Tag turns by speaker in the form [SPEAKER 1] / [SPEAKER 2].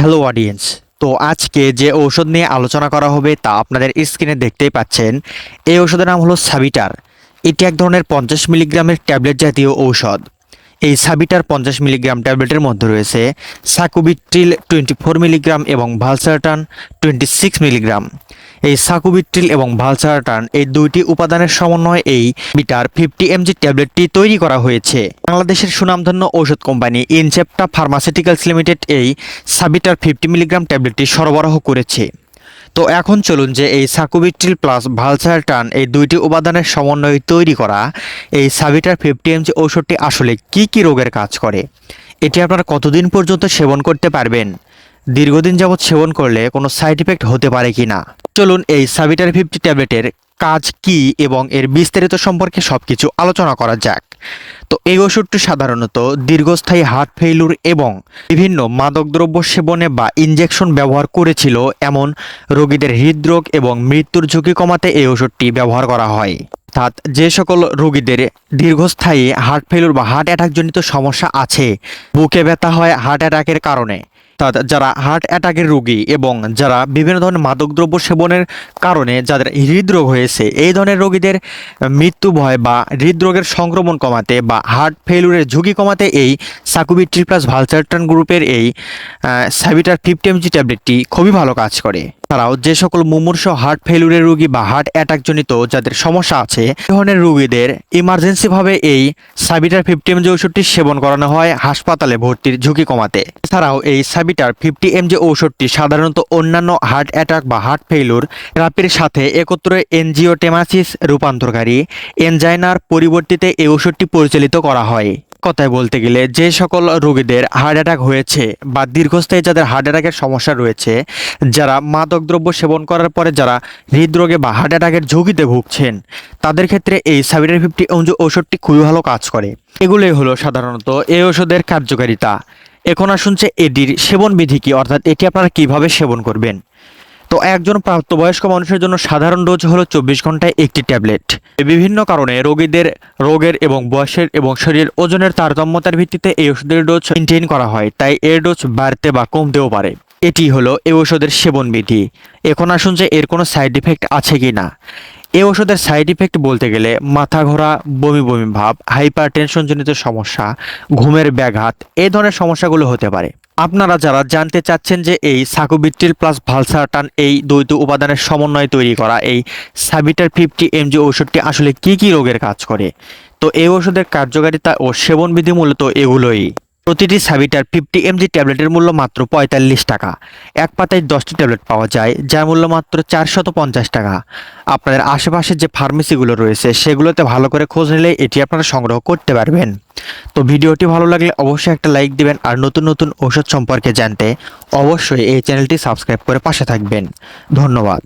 [SPEAKER 1] Hello audience, তো আজকে যে ঔষধ নিয়ে আলোচনা করা হবে তা আপনাদের স্ক্রিনে দেখতেই পাচ্ছেন। এই ঔষধের নাম হলো সাবিটার। এটি এক ধরনের পঞ্চাশ মিলিগ্রামের ট্যাবলেট জাতীয় ঔষধ। এই সাবিটার পঞ্চাশ মিলিগ্রাম ট্যাবলেটের মধ্যে রয়েছে সাকুবিট্রিল টোয়েন্টি ফোর মিলিগ্রাম এবং ভালসারটান টোয়েন্টি সিক্স মিলিগ্রাম। এই সাকুবিট্রিল এবং ভালসারটান এই দুইটি উপাদানের সমন্বয়ে এই বিটার ফিফটি এমজি ট্যাবলেটটি তৈরি করা হয়েছে। বাংলাদেশের সুনামধন্য ঔষধ কোম্পানি ইনসেপ্টা ফার্মাসিউটিক্যালস লিমিটেড এই সাবিটার ফিফটি মিলিগ্রাম ট্যাবলেটটি সরবরাহ করেছে। তো এখন চলুন যে এই সাকুবিট্রিল প্লাস ভালসারটান এই দুইটি উপাদানের সমন্বয়ে তৈরি করা এই সাবিটার ফিফটি এমজি ঔষধটি আসলে কি কি রোগের কাজ করে? এটি আপনারা কতদিন পর্যন্ত সেবন করতে পারবেন? দীর্ঘদিন যাবৎ সেবন করলে কোনো সাইড ইফেক্ট হতে পারে কি না চলুন এই সাবিটার ফিফটি ট্যাবলেটের কাজ কি এবং এর বিস্তারিত সম্পর্কে সব কিছু আলোচনা করা যাক। তো এই ওষুধটি সাধারণত দীর্ঘস্থায়ী হার্ট ফেইলুর এবং বিভিন্ন মাদকদ্রব্য সেবনে বা ইনজেকশন ব্যবহার করেছিল এমন রোগীদের হৃদরোগ এবং মৃত্যুর ঝুঁকি কমাতে এই ওষুধটি ব্যবহার করা হয়। অর্থাৎ যে সকল রোগীদের দীর্ঘস্থায়ী হার্ট ফেলুর বা হার্ট অ্যাটাকজনিত সমস্যা আছে, বুকে ব্যথা হয় হার্ট অ্যাটাকের কারণে। অর্থাৎ যারা হার্ট অ্যাটাকের রোগী এবং যারা বিভিন্ন ধরনের মাদকদ্রব্য সেবনের কারণে যাদের হৃদরোগ হয়েছে, এই ধরনের রোগীদের মৃত্যু ভয় বা হৃদরোগের সংক্রমণ কমাতে বা হার্ট ফেলুরের ঝুঁকি কমাতে এই সাকুবিট্রি প্লাস ভালচারটান গ্রুপের এই সাবিটার ফিফটি এমজি ট্যাবলেটটি খুবই ভালো কাজ করে। ছাড়াও যে সকল মুমূর্ষ হার্ট ফেলুরের রোগী বা হার্ট অ্যাটাকজনিত যাদের সমস্যা আছে ধরনের রোগীদের ইমার্জেন্সিভাবে এই সাবিটার ফিফটি এমজি ওষুধটি সেবন করানো হয় হাসপাতালে ভর্তির ঝুঁকি কমাতে। এছাড়াও এই সাবিটার ফিফটি এমজি ঔষধটি সাধারণত অন্যান্য হার্ট অ্যাটাক বা হার্ট ফেলুর থেরাপির সাথে একত্রে এনজিওটেমাসিস রূপান্তরকারী এনজাইনার পরিবর্তিতে এই ওষুধটি পরিচালিত করা হয়। কথায় বলতে গেলে যে সকল রোগীদের হার্ট অ্যাটাক হয়েছে বা দীর্ঘস্থায়ী যাদের হার্ট অ্যাটাকের সমস্যা রয়েছে, যারা মাদকদ্রব্য সেবন করার পরে যারা হৃদরোগে বা হার্ট অ্যাটাকের ঝুঁকিতে ভুগছেন, তাদের ক্ষেত্রে এই সাবিটার ফিফটি ঔষধটি খুবই ভালো কাজ করে। এগুলোই হলো সাধারণত এই ওষুধের কার্যকারিতা। এখন আসুন যে এটির সেবন বিধি কি, অর্থাৎ এটি আপনারা কীভাবে সেবন করবেন? তো একজন প্রাপ্তবয়স্ক মানুষের জন্য সাধারণ ডোজ হলো চব্বিশ ঘন্টায় একটি ট্যাবলেট। বিভিন্ন কারণে রোগীদের, রোগের এবং বয়সের এবং শরীরের ওজনের তারতম্যতার ভিত্তিতে এই ওষুধের ডোজ মেনটেন করা হয়, তাই এর ডোজ বাড়তে বা কমতেও পারে। এটি হলো এই ওষুধের সেবন বিধি। এখন আসুন যে এর কোনো সাইড ইফেক্ট আছে কি না এই ওষুধের সাইড ইফেক্ট বলতে গেলে মাথা ঘোরা বমি বমি ভাব হাইপার টেনশনজনিত সমস্যা, ঘুমের ব্যাঘাত এই ধরনের সমস্যাগুলো হতে পারে। আপনারা যারা জানতে চাচ্ছেন যে এই সাকুবিট্রিল প্লাস ভালসারটান এই দ্বৈত উপাদানের সমন্বয়ে তৈরি করা এই সাবিটার ফিফটি এমজি ওষুধটি আসলে কি কি রোগের কাজ করে? তো এই ওষুধের কার্যকারিতা ও সেবন বিধি মূলত এগুলোই। প্রতিটি সাবিটার ফিফটি এমজি ট্যাবলেটের মূল্য মাত্র পঁয়তাল্লিশ টাকা। এক পাতায় দশটি ট্যাবলেট পাওয়া যায়, যার মূল্য মাত্র চারশত পঞ্চাশ টাকা। আপনাদের আশেপাশে যে ফার্মেসিগুলো রয়েছে, সেগুলোতে ভালো করে খোঁজ নিলে এটি আপনারা সংগ্রহ করতে পারবেন। তো ভিডিওটি ভালো লাগলে অবশ্যই একটা লাইক দিবেন আর নতুন নতুন ঔষধ সম্পর্কে জানতে অবশ্যই এই চ্যানেলটি সাবস্ক্রাইব করে পাশে থাকবেন। ধন্যবাদ।